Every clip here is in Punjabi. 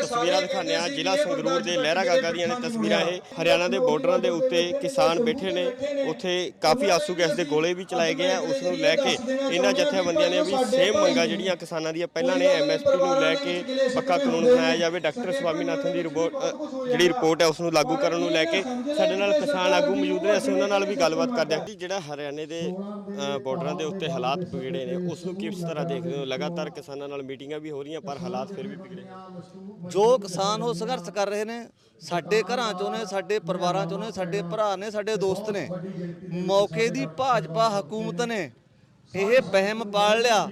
ਤਸਵੀਰਾਂ ਦਿਖਾਉਂਦੇ ਆ ਜ਼ਿਲ੍ਹਾ ਸੰਗਰੂਰ ਦੇ ਲਹਿਰਾ ਗਾਗਾ ਦੀਆਂ ਨੇ ਤਸਵੀਰਾਂ ਇਹ ਹਰਿਆਣਾ ਦੇ ਬਾਰਡਰਾਂ ਦੇ ਉੱਤੇ ਕਿਸਾਨ ਬੈਠੇ ਨੇ। ਉੱਥੇ ਕਾਫੀ ਆਸੂ ਗੈਸ ਦੇ ਗੋਲੇ ਵੀ ਚਲਾਏ ਗਏ ਆ। ਉਸ ਨੂੰ ਲੈ ਕੇ ਇਹਨਾਂ ਜਥੇਬੰਦੀਆਂ ਨੇ ਵੀ ਸੇਮ ਮੰਗਾਂ ਜਿਹੜੀਆਂ ਕਿਸਾਨਾਂ ਦੀਆਂ ਪਹਿਲਾਂ ਨੇ ਐਮਐਸਪੀ ਨੂੰ ਲੈ ਕੇ ਪੱਕਾ ਕਾਨੂੰਨ ਬਣਾਇਆ ਜਾਵੇ। ਡਾਕਟਰ ਸਵਾਮੀਨਾਥਨ ਦੀ ਰਿਪੋਰਟ ਜਿਹੜੀ ਰਿਪੋਰਟ ਹੈ ਉਸ ਨੂੰ ਲਾਗੂ ਕਰਨ ਨੂੰ ਲੈ ਕੇ ਸਾਡੇ ਨਾਲ ਕਿਸਾਨ ਆਗੂ ਮੌਜੂਦ ਨੇ ਅਸੀਂ ਉਹਨਾਂ ਨਾਲ ਵੀ ਗੱਲਬਾਤ ਕਰਦੇ ਹਾਂ। ਕਿ ਜਿਹੜਾ ਹਰਿਆਣੇ ਦੇ ਬਾਰਡਰਾਂ ਦੇ ਉੱਤੇ ਹਾਲਾਤ ਵਿਗੜੇ ਨੇ ਉਸ ਨੂੰ ਕਿਸ ਤਰ੍ਹਾਂ ਦੇਖਦੇ ਹੋ? ਲਗਾਤਾਰ ਕਿਸਾਨਾਂ ਨਾਲ ਮੀਟਿੰਗਾਂ ਵੀ ਹੋ ਰਹੀਆਂ ਪਰ ਹਾਲਾਤ ਫਿਰ ਵੀ ਵਿਗੜੇ ਜੋ ਕਿਸਾਨ ਉਹ ਸੰਘਰਸ਼ ਕਰ ਰਹੇ ਨੇ, ਸਾਡੇ ਘਰਾਂ ਚੋਂ ਨੇ, ਸਾਡੇ ਪਰਿਵਾਰਾਂ ਚੋਂ ਨੇ, ਸਾਡੇ ਭਰਾ ਨੇ, ਸਾਡੇ ਦੋਸਤ ਨੇ, ਮੌਕੇ ਦੀ ਭਾਜਪਾ ਹਕੂਮਤ ਨੇ ਇਹ ਵਹਿਮ ਪਾਲ ਲਿਆ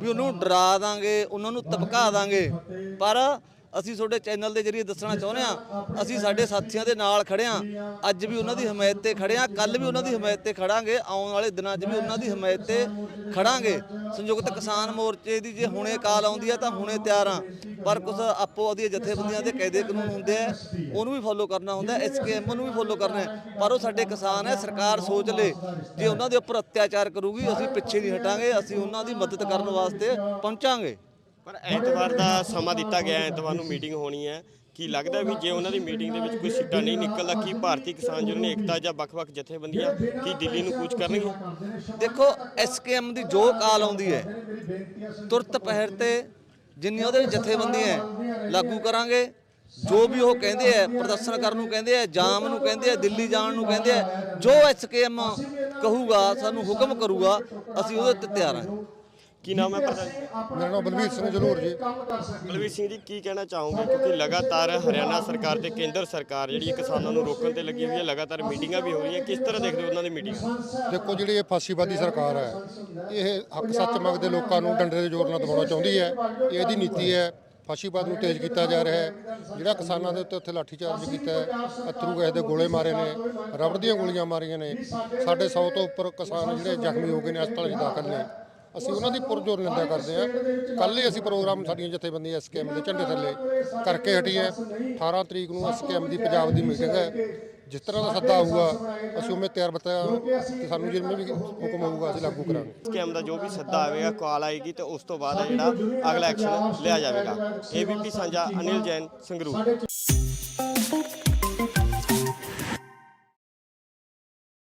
ਵੀ ਉਹਨੂੰ ਡਰਾ ਦਾਂਗੇ, ਉਹਨਾਂ ਨੂੰ ਤਬਕਾ ਦਾਂਗੇ। ਪਰ ਅਸੀਂ ਤੁਹਾਡੇ ਚੈਨਲ ਦੇ ਜਰੀਏ ਦੱਸਣਾ ਚਾਹੁੰਦੇ ਆ ਅਸੀਂ ਸਾਡੇ ਸਾਥੀਆਂ ਦੇ ਨਾਲ ਖੜੇ ਆ ਅੱਜ ਵੀ ਉਹਨਾਂ ਦੀ ਹਮਾਇਤ ਤੇ ਖੜੇ ਆ ਕੱਲ ਵੀ ਉਹਨਾਂ ਦੀ ਹਮਾਇਤ ਤੇ ਖੜਾਂਗੇ। ਆਉਣ ਵਾਲੇ ਦਿਨਾਂ 'ਚ ਵੀ ਉਹਨਾਂ ਦੀ ਹਮਾਇਤ ਤੇ ਖੜਾਂਗੇ। ਸੰਯੁਕਤ ਕਿਸਾਨ ਮੋਰਚੇ ਦੀ ਜੇ ਹੁਣੇ ਕਾਲ ਆਉਂਦੀ ਆ ਤਾਂ ਹੁਣੇ ਤਿਆਰ ਆ ਪਰ ਕੁਝ ਆਪੋ ਉਹਦੀਆਂ ਜਥੇਬੰਦੀਆਂ ਦੇ ਕਾਇਦੇ ਕਾਨੂੰਨ ਹੁੰਦੇ ਆ, ਉਹਨੂੰ ਵੀ ਫੋਲੋ ਕਰਨਾ ਹੁੰਦਾ ਐਸਕੇਐਮ ਨੂੰ ਵੀ ਫੋਲੋ ਕਰਨਾ ਪਰ ਉਹ ਸਾਡੇ ਕਿਸਾਨ ਹੈ, ਸਰਕਾਰ ਸੋਚ ਲੇ। ਜੇ ਉਹਨਾਂ ਦੇ ਉੱਪਰ ਅਤਿਆਚਾਰ ਕਰੂਗੀ, ਅਸੀਂ ਪਿੱਛੇ ਨਹੀਂ ਹਟਾਂਗੇ। ਅਸੀਂ ਉਹਨਾਂ ਦੀ ਮਦਦ ਕਰਨ ਵਾਸਤੇ ਪਹੁੰਚਾਂਗੇ। ਪਰ ਐਤਵਾਰ ਦਾ ਸਮਾਂ ਦਿੱਤਾ ਗਿਆ ਹੈ, ਐਤਵਾਰ ਨੂੰ ਮੀਟਿੰਗ ਹੋਣੀ ਹੈ। ਕੀ ਲੱਗਦਾ ਵੀ ਜੇ ਉਹਨਾਂ ਦੀ ਮੀਟਿੰਗ ਦੇ ਵਿੱਚ ਕੋਈ ਸਿੱਟਾ ਨਹੀਂ ਨਿਕਲਦਾ ਕੀ ਭਾਰਤੀ ਕਿਸਾਨ ਯੂਨੀਅਨ ਏਕਤਾ ਜਾਂ ਵੱਖ-ਵੱਖ ਜਥੇਬੰਦੀਆਂ ਕੀ ਦਿੱਲੀ ਨੂੰ ਕੂਚ ਕਰਨਗੀਆਂ ਦੇਖੋ ਐਸਕੇਐਮ ਦੀ ਜੋ ਕਾਲ ਆਉਂਦੀ ਹੈ ਤੁਰਤ ਪਹਿਰ ਤੇ ਜਿੰਨੀ ਉਹਦੇ ਵਿੱਚ ਜਥੇਬੰਦੀਆਂ ਹੈ, ਲਾਗੂ ਕਰਾਂਗੇ। ਜੋ ਵੀ ਉਹ ਕਹਿੰਦੇ ਆ ਪ੍ਰਦਰਸ਼ਨ ਕਰਨ ਨੂੰ ਕਹਿੰਦੇ ਆ ਜਾਮ ਨੂੰ ਕਹਿੰਦੇ ਆ ਦਿੱਲੀ ਜਾਣ ਨੂੰ ਕਹਿੰਦੇ ਆ ਜੋ ਐਸਕੇਐਮ ਕਹੂਗਾ ਸਾਨੂੰ ਹੁਕਮ ਕਰੂਗਾ ਅਸੀਂ ਉਹਦੇ ਤੇ ਤਿਆਰ ਹਾਂ। ਕੀ ਨਾਮ ਹੈ ਪ੍ਰਧਾਨ ਜੀ? ਮੇਰਾ ਨਾਮ ਬਲਵੀਰ ਸਿੰਘ ਜਲੂਰ ਜੀ। ਬਲਵੀਰ ਸਿੰਘ ਜੀ ਕੀ ਕਹਿਣਾ ਚਾਹੋਗੇ? ਕਿਉਂਕਿ ਲਗਾਤਾਰ ਹਰਿਆਣਾ ਸਰਕਾਰ ਤੇ ਕੇਂਦਰ ਸਰਕਾਰ ਜਿਹੜੀ ਹੈ ਕਿਸਾਨਾਂ ਨੂੰ ਰੋਕਣ ਤੇ ਲੱਗੀ ਹੋਈ ਹੈ ਲਗਾਤਾਰ ਮੀਟਿੰਗਾਂ ਵੀ ਹੋ ਰਹੀਆਂ। ਕਿਸ ਤਰ੍ਹਾਂ ਦੇਖਦੇ ਹੋ ਉਹਨਾਂ ਦੀ ਮੀਟਿੰਗ? ਦੇਖੋ ਜਿਹੜੀ ਇਹ ਫਾਸੀਵਾਦੀ ਸਰਕਾਰ ਹੈ ਇਹ ਹੱਕ ਸੱਚ ਮੰਗਦੇ ਲੋਕਾਂ ਨੂੰ ਡੰਡੇ ਦੇ ਜ਼ੋਰ ਨਾਲ ਦਬਾਉਣਾ ਚਾਹੁੰਦੀ ਹੈ। ਇਹ ਇਹਦੀ ਨੀਤੀ ਹੈ ਫਾਸੀਵਾਦ ਨੂੰ ਤੇਜ਼ ਕੀਤਾ ਜਾ ਰਿਹਾ ਹੈ। ਜਿਹੜਾ ਕਿਸਾਨਾਂ ਦੇ ਉੱਤੇ ਉੱਥੇ ਲਾਠੀਚਾਰਜ ਕੀਤਾ ਹੈ ਅਥਰੂ ਗੈਸ ਦੇ ਗੋਲੇ ਮਾਰੇ ਨੇ ਰਬੜ ਦੀਆਂ ਗੋਲੀਆਂ ਮਾਰੀਆਂ ਨੇ ਸਾਡੇ 100 ਤੋਂ ਉੱਪਰ ਕਿਸਾਨ ਜਿਹੜੇ ਜ਼ਖਮੀ ਹੋ ਗਏ ਨੇ ਹਸਪਤਾਲ 'ਚ ਦਾਖਲ ਨੇ। ਅਸੀਂ ਉਹਨਾਂ ਦੀ ਪੁਰਜੋਰ ਨਿੰਦਾ ਕਰਦੇ ਹਾਂ। ਕੱਲ੍ਹ ਹੀ ਅਸੀਂ ਪ੍ਰੋਗਰਾਮ ਸਾਡੀਆਂ ਜਥੇਬੰਦੀਆਂ ਐਸਕੇਐਮ ਦੇ ਝੰਡੇ ਥੱਲੇ ਕਰਕੇ ਹਟੀ ਹੈ 18 ਤਰੀਕ ਨੂੰ ਐਸਕੇਐਮ ਦੀ ਪੰਜਾਬ ਦੀ ਮੀਟਿੰਗ ਹੈ। ਜਿਸ ਤਰ੍ਹਾਂ ਦਾ ਸੱਦਾ ਆਊਗਾ ਅਸੀਂ ਉਵੇਂ ਤਿਆਰ ਬਤਾ ਕਿ ਸਾਨੂੰ ਜਿਵੇਂ ਵੀ ਹੁਕਮ ਹੋਊਗਾ, ਅਸੀਂ ਲਾਗੂ ਕਰਾਂਗੇ। ਸਕੈਮ ਦਾ ਜੋ ਵੀ ਸੱਦਾ ਆਵੇਗਾ, ਕਾਲ ਆਏਗੀ ਤੇ ਉਸ ਤੋਂ ਬਾਅਦ ਜਿਹੜਾ ਅਗਲਾ ਐਕਸ਼ਨ ਲਿਆ ਜਾਵੇਗਾ। ਏਬੀਪੀ ਸਾਂਝਾ, ਅਨਿਲ ਜੈਨ, ਸੰਗਰੂਰ।